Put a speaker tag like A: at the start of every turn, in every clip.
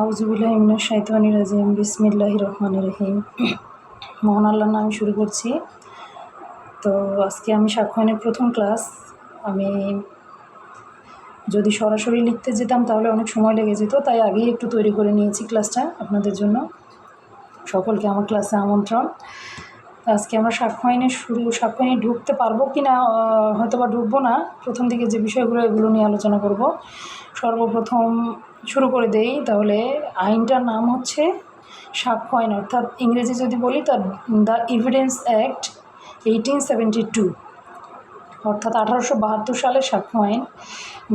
A: আউজুবিল্লাহ শাইতানি রাজিম বিসমিল্লাহ রহমান রহিম। মোহন আল্লাহর নামে শুরু করছি। তো আজকে আমি সাক্ষ্যয়নের প্রথম ক্লাস। আমি যদি সরাসরি লিখতে যেতাম তাহলে অনেক সময় লেগে যেত, তাই আগেই একটু তৈরি করে নিয়েছি ক্লাসটা আপনাদের জন্য। সকলকে আমার ক্লাসে আমন্ত্রণ। আজকে আমরা সাক্ষ্যয়নে শুরু সাক্ষ্যয়নে ঢুকতে পারব কি না হয়তো বা ঢুকবো না। প্রথম দিকে যে বিষয়গুলো, এগুলো নিয়ে আলোচনা করব। সর্বপ্রথম শুরু করে দেই, তাহলে আইনটার নাম হচ্ছে সাক্ষ্য আইন অর্থাৎ ইংরেজি যদি বলি তার the evidence act eighteen seventy two, অর্থাৎ আঠারোশো বাহাত্তর সালের সাক্ষ্য আইন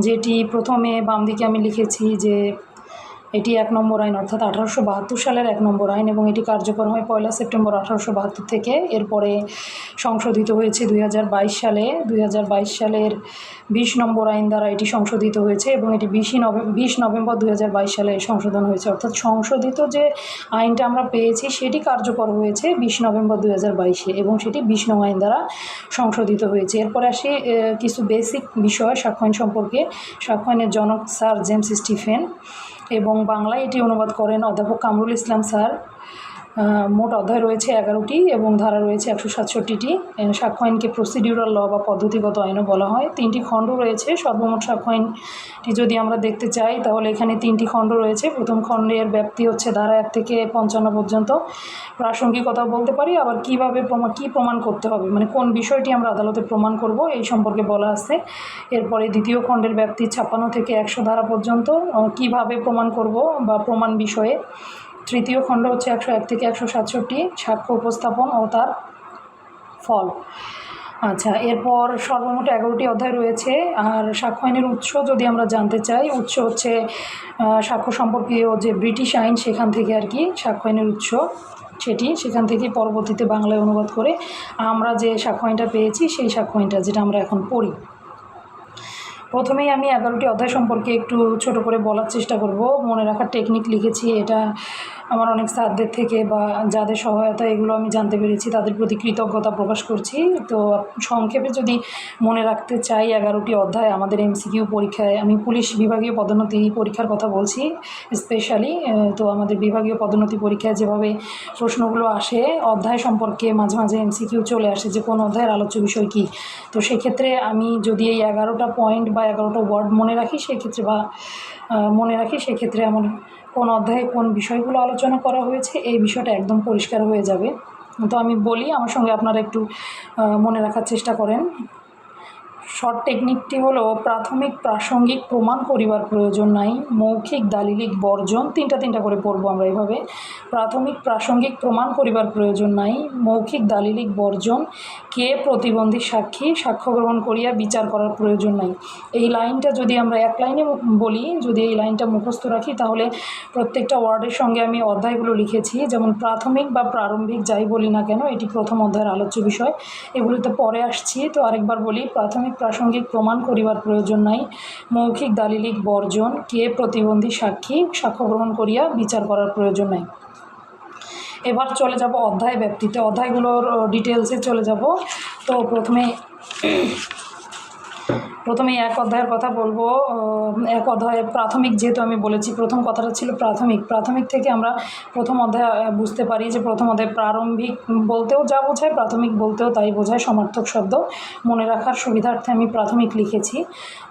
A: যেটি প্রথমে বাম দিকে আমি লিখেছি যে এটি এক নম্বর আইন, অর্থাৎ আঠারোশো বাহাত্তর সালের এক নম্বর আইন, এবং এটি কার্যকর হয় পয়লা সেপ্টেম্বর আঠারোশো বাহাত্তর থেকে। এরপরে সংশোধিত হয়েছে দুই হাজার বাইশ সালে। দুই হাজার বাইশ সালের বিশ নম্বর আইন দ্বারা এটি সংশোধিত হয়েছে এবং এটি বিশই নভেম্বর বিশ নভেম্বর দু হাজার বাইশ সালে সংশোধন হয়েছে। অর্থাৎ সংশোধিত যে আইনটা আমরা পেয়েছি, সেটি কার্যকর হয়েছে বিশ নভেম্বর দুই বাইশে এবং সেটি বিশ নং আইন দ্বারা সংশোধিত হয়েছে। এরপরে আসি কিছু বেসিক বিষয় সাক্ষ্য সম্পর্কে। সাক্ষ্য জনক স্যার জেমস স্টিফেন এবং বাংলায় এটি অনুবাদ করেন অধ্যাপক কামরুল ইসলাম স্যার। মোট অধ্যায় রয়েছে এগারোটি এবং ধারা রয়েছে একশো সাতষট্টিটি। সাক্ষ্য আইনকে প্রসিডিউরাল ল বা পদ্ধতিগত আইনও বলা হয়। তিনটি খণ্ড রয়েছে। সর্বমোট সাক্ষ্য আইনটি যদি আমরা দেখতে চাই, তাহলে এখানে তিনটি খণ্ড রয়েছে। প্রথম খণ্ডের ব্যাপ্তি হচ্ছে ধারা এক থেকে পঞ্চান্ন পর্যন্ত। প্রাসঙ্গিকতা বলতে পারি, আবার কীভাবে প্রমাণ কী প্রমাণ করতে হবে? মানে কোন বিষয়টি আমরা আদালতে প্রমাণ করব, এই সম্পর্কে বলা আছে। এরপরে দ্বিতীয় খণ্ডের ব্যাপ্তি ছাপ্পান্ন থেকে একশো ধারা পর্যন্ত কীভাবে প্রমাণ করব বা প্রমাণ বিষয়ে তৃতীয় খণ্ড হচ্ছে একশো এক থেকে একশো সাতষট্টি, সাক্ষ্য উপস্থাপন ও তার ফল। আচ্ছা এরপর সর্বমোট এগারোটি অধ্যায় রয়েছে। আর সাক্ষ্য আইনের উৎস যদি আমরা জানতে চাই, উৎস হচ্ছে সাক্ষ্য সম্পর্কীয় যে ব্রিটিশ আইন সেখান থেকে আর কি সাক্ষ্য আইনের উৎস সেটি, সেখান থেকে পরবর্তীতে বাংলায় অনুবাদ করে আমরা যে সাক্ষ্য আইনটা পেয়েছি, সেই সাক্ষ্য আইনটা যেটা আমরা এখন পড়ি। প্রথমেই আমি এগারোটি অধ্যায় সম্পর্কে একটু ছোট করে বলার চেষ্টা করব। মনে রাখার টেকনিক লিখেছি, এটা আমার অনেক স্যারদের থেকে বা যাদের সহায়তা, এগুলো আমি জানতে পেরেছি, তাদের প্রতি কৃতজ্ঞতা প্রকাশ করছি। তো সংক্ষেপে যদি মনে রাখতে চাই, এগারোটি অধ্যায় আমাদের এমসিকিউ পরীক্ষায়, আমি পুলিশ বিভাগীয় পদোন্নতি পরীক্ষার কথা বলছি স্পেশালি তো আমাদের বিভাগীয় পদোন্নতি পরীক্ষায় যেভাবে প্রশ্নগুলো আসে, অধ্যায় সম্পর্কে মাঝে মাঝে এমসিকিউ চলে আসে যে কোন অধ্যায়ের আলোচ্য বিষয় কী। তো সেক্ষেত্রে আমি যদি এই এগারোটা পয়েন্ট বা এগারোটা ওয়ার্ড মনে রাখি, সেক্ষেত্রে বা মনে রাখি, সেক্ষেত্রে আমার কোন অধ্যায়ে কোন বিষয়গুলো আলোচনা করা হয়েছে, এই বিষয়টা একদম পরিষ্কার হয়ে যাবে। তো আমি বলি, আমার সঙ্গে আপনারা একটু মনে রাখার চেষ্টা করেন। শর্ট টেকনিকটি হলো প্রাথমিক প্রাসঙ্গিক প্রমাণ করিবার প্রয়োজন নাই। মৌখিক, দালিলিক, বর্জন তিনটা তিনটা করে পড়ব আমরা এইভাবে প্রাথমিক প্রাসঙ্গিক প্রমাণ করিবার প্রয়োজন নাই। মৌখিক, দালিলিক, বর্জন কে প্রতিবন্ধী সাক্ষী সাক্ষ্য গ্রহণ করিয়া বিচার করার প্রয়োজন নাই। এই লাইনটা যদি আমরা এক লাইনে বলি, যদি এই লাইনটা মুখস্থ রাখি, তাহলে প্রত্যেকটা ওয়ার্ডের সঙ্গে আমি অধ্যায়গুলো লিখেছি। যেমন প্রাথমিক বা প্রারম্ভিক যাই বলি না কেন, এটি প্রথম অধ্যায়ের আলোচ্য বিষয়। এগুলিতে পরে আসছি। তো আরেকবার বলি, প্রাথমিক প্রাসঙ্গিক প্রমাণ করিবার প্রয়োজন নাই। মৌখিক দালিলিক বর্জন, কে প্রতিবন্ধী সাক্ষী, সাক্ষ্য গ্রহণ করিয়া বিচার করার প্রয়োজন নাই। এবার চলে যাব অধ্যায় ব্যক্তিতে। অধ্যায়গুলোর ডিটেলসে চলে যাব। তো প্রথমে প্রথমে এক অধ্যায়ের কথা বলব। এক অধ্যায়ে প্রাথমিক যেহেতু আমি বলেছি, প্রথম কথাটা ছিল প্রাথমিক। প্রাথমিক থেকে আমরা প্রথম অধ্যায় বুঝতে পারি যে প্রথম অধ্যায় প্রারম্ভিক বলতেও যা বোঝায়, প্রাথমিক বলতেও তাই বোঝায় সমার্থক শব্দ। মনে রাখার সুবিধার্থে আমি প্রাথমিক লিখেছি।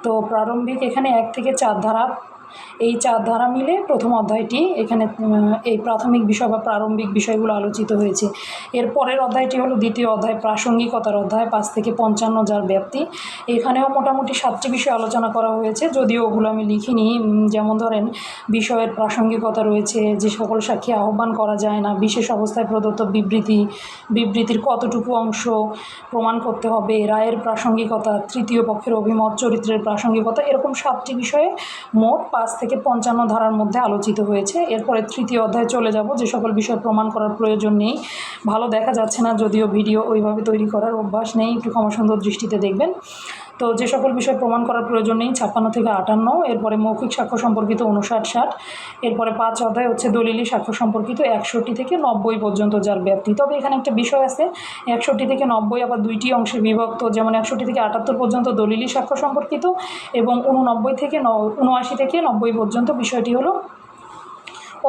A: তো প্রারম্ভিক এখানে এক থেকে চার ধারা। এই চার ধারা মিলে প্রথম অধ্যায়টি এখানে এই প্রাথমিক বিষয় বা প্রারম্ভিক বিষয়গুলো আলোচিত হয়েছে। এর পরের অধ্যায়টি হলো দ্বিতীয় অধ্যায়, প্রাসঙ্গিকতার অধ্যায়, পাঁচ থেকে পঞ্চান্ন যার ব্যাপ্তি। এখানেও মোটামুটি সাতটি বিষয় আলোচনা করা হয়েছে, যদিও ওগুলো আমি লিখিনি। যেমন ধরেন, বিষয়ের প্রাসঙ্গিকতা রয়েছে, যে সকল সাক্ষী আহ্বান করা যায় না, বিশেষ অবস্থায় প্রদত্ত বিবৃতি, বিবৃতির কতটুকু অংশ প্রমাণ করতে হবে, রায়ের প্রাসঙ্গিকতা, তৃতীয় পক্ষের অভিমত, চরিত্রের প্রাসঙ্গিকতা, এরকম সাতটি বিষয়ে মোট পাঁচ থেকে পঞ্চান্ন ধারার মধ্যে আলোচিত হয়েছে। এরপরে তৃতীয় অধ্যায়ে চলে যাব। যে সকল বিষয় প্রমাণ করার প্রয়োজন নেই, ভালো দেখা যাচ্ছে না, যদিও ভিডিও ওইভাবে তৈরি করার অভ্যাস নেই। একটু ক্ষমা সুন্দর দৃষ্টিতে দেখবেন। তো যে সকল বিষয় প্রমাণ করার প্রয়োজন নেই, ছাপ্পান্ন থেকে আটান্ন, এরপরে মৌখিক সাক্ষ্য সম্পর্কিত উনষাট ষাট, এরপরে পাঁচ অধ্যায় হচ্ছে দলিলি সাক্ষ্য সম্পর্কিত একষট্টি থেকে নব্বই পর্যন্ত যার ব্যাপ্তি। তবে এখানে একটা বিষয় আছে, একষট্টি থেকে নব্বই আবার দুইটি অংশে বিভক্ত, যেমন একষট্টি থেকে আটাত্তর পর্যন্ত দলিলি সাক্ষ্য সম্পর্কিত এবং উননব্বই থেকে ন উনআশি থেকে নব্বই পর্যন্ত বিষয়টি হলো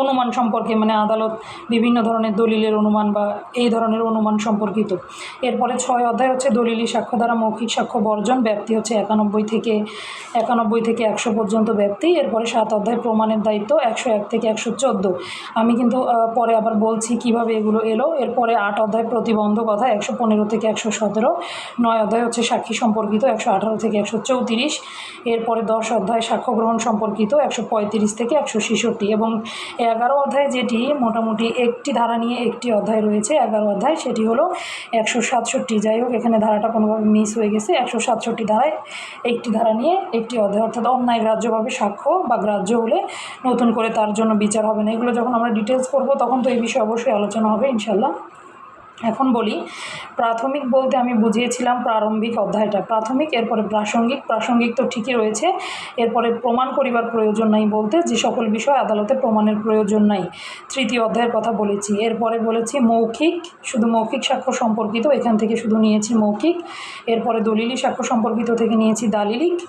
A: অনুমান সম্পর্কে মানে আদালত বিভিন্ন ধরনের দলিলের অনুমান বা এই ধরনের অনুমান সম্পর্কিত। এরপরে ছয় অধ্যায় হচ্ছে দলিলি সাক্ষ্য দ্বারা মৌখিক সাক্ষ্য বর্জন, ব্যাপ্তি হচ্ছে একানব্বই থেকে একানব্বই থেকে একশো পর্যন্ত ব্যাপ্তি। এরপরে সাত অধ্যায় প্রমাণের দায়িত্ব, একশো এক থেকে একশো চোদ্দ। আমি কিন্তু পরে আবার বলছি কীভাবে এগুলো এলো। এরপরে আট অধ্যায় প্রতিবন্ধকতা একশো পনেরো থেকে একশো সতেরো। নয় অধ্যায় হচ্ছে সাক্ষী সম্পর্কিত, একশো আঠারো থেকে একশো চৌত্রিশ। এরপরে দশ অধ্যায় সাক্ষ্য গ্রহণ সম্পর্কিত, একশো পঁয়ত্রিশ থেকে একশো ছেষট্টি। এবং এগারো অধ্যায় যেটি মোটামুটি একটি ধারা নিয়ে একটি অধ্যায় রয়েছে, এগারো অধ্যায়, সেটি হলো একশো সাতষট্টি। যাই হোক, এখানে ধারাটা কোনোভাবে মিস হয়ে গেছে। একশো সাতষট্টি ধারায় একটি ধারা নিয়ে একটি অধ্যায়, অর্থাৎ অন্যায় গ্রাহ্যভাবে সাক্ষ্য বা গ্রাহ্য হলে নতুন করে তার জন্য বিচার হবে না। এগুলো যখন আমরা ডিটেলস করব, তখন তো এই বিষয়ে অবশ্যই আলোচনা হবে ইনশাল্লাহ এখন বলি, প্রাথমিক বলতে আমি বুঝিয়েছিলাম প্রারম্ভিক অধ্যায়টা। প্রাথমিক, এরপরে প্রাসঙ্গিক প্রাসঙ্গিক তো ঠিকই রয়েছে। এরপরে প্রমাণ করিবার প্রয়োজন নাই বলতে, যে সকল বিষয় আদালতে প্রমাণের প্রয়োজন নাই। তৃতীয় অধ্যায়ের কথা বলেছি। এরপরে বলেছি মৌখিক, শুধু মৌখিক সাক্ষ্য সম্পর্কিত, এখান থেকে শুধু নিয়েছি মৌখিক। এরপরে দলিলি সাক্ষ্য সম্পর্কিত থেকে নিয়েছি দালিলিক।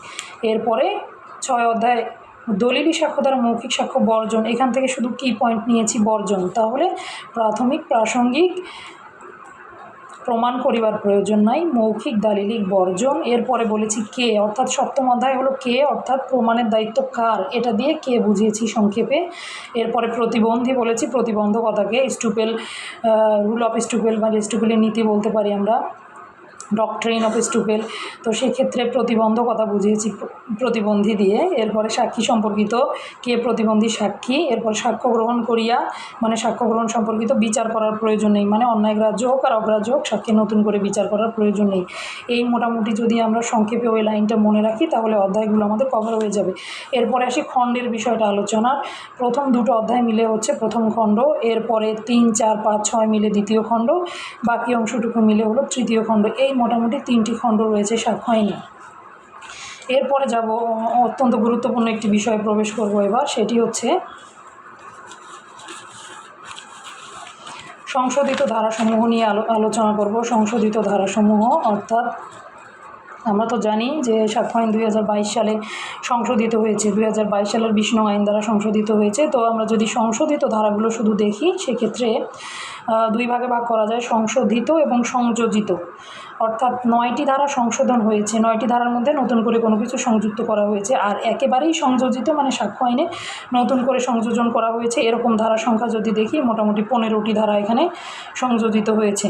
A: এরপরে ছয় অধ্যায়, দলিলি সাক্ষ্য দ্বারা মৌখিক সাক্ষ্য বর্জন, এখান থেকে শুধু কি পয়েন্ট নিয়েছি বর্জন। তাহলে প্রাথমিক, প্রাসঙ্গিক প্রমাণ করিবার প্রয়োজন নাই। মৌখিক দালিলিক বর্জন। এরপরে বলেছি, কে? অর্থাৎ সপ্তম অধ্যায় হলো কে? অর্থাৎ প্রমাণের দায়িত্ব কার? এটা দিয়ে কে বুঝিয়েছি সংক্ষেপে। এরপরে প্রতিবন্ধী বলেছি, প্রতিবন্ধকতাকে স্টুপেল রুল অফ স্টুপেল বা স্টুপেলের নীতি বলতে পারি আমরা। ডকট্রেন অফ স্টুপেল তো সেক্ষেত্রে প্রতিবন্ধকতা বুঝিয়েছি প্রতিবন্ধী দিয়ে। এরপরে সাক্ষী সম্পর্কিত কে প্রতিবন্ধী সাক্ষী, এরপর সাক্ষ্য গ্রহণ করিয়া মানে সাক্ষ্য গ্রহণ সম্পর্কিত বিচার করার প্রয়োজন নেই। মানে অন্যায় গ্রাহ্য হোক আর অগ্রাহ্য হোক, সাক্ষী নতুন করে বিচার করার প্রয়োজন নেই। এই মোটামুটি যদি আমরা সংক্ষেপে ওই লাইনটা মনে রাখি, তাহলে অধ্যায়গুলো আমাদের কভার হয়ে যাবে। এরপরে আসি খণ্ডের বিষয়টা আলোচনা প্রথম দুটো অধ্যায় মিলে হচ্ছে প্রথম খণ্ড, এরপরে তিন, চার, পাঁচ, ছয় মিলে দ্বিতীয় খণ্ড। বাকি অংশটুকু মিলে হলো তৃতীয় খণ্ড। এই মোটামুটি তিনটি খণ্ড রয়েছে হয়নি। এরপরে যাব, অত্যন্ত গুরুত্বপূর্ণ একটি বিষয়ে প্রবেশ করব এবার, সেটি হচ্ছে সংশোধিত ধারাসমূহ নিয়ে আলো, আলোচনা করব। সংশোধিত ধারাসমূহ অর্থাৎ আমরা তো জানি যে সাক্ষ্য আইন দুই হাজার বাইশ সালে সংশোধিত হয়েছে। দুই হাজার বাইশ সালের বিষ্ণু আইন দ্বারা সংশোধিত হয়েছে। তো আমরা যদি সংশোধিত ধারাগুলো শুধু দেখি, সেক্ষেত্রে দুই ভাগে ভাগ করা যায়, সংশোধিত এবং সংযোজিত। অর্থাৎ নয়টি ধারা সংশোধন হয়েছে। নয়টি ধারার মধ্যে নতুন করে কোনো কিছু সংযুক্ত করা হয়েছে। আর একেবারেই সংযোজিত মানে সাক্ষ্য আইনে নতুন করে সংযোজন করা হয়েছে। এরকম ধারা সংখ্যা যদি দেখি, মোটামুটি পনেরোটি ধারা এখানে সংযোজিত হয়েছে।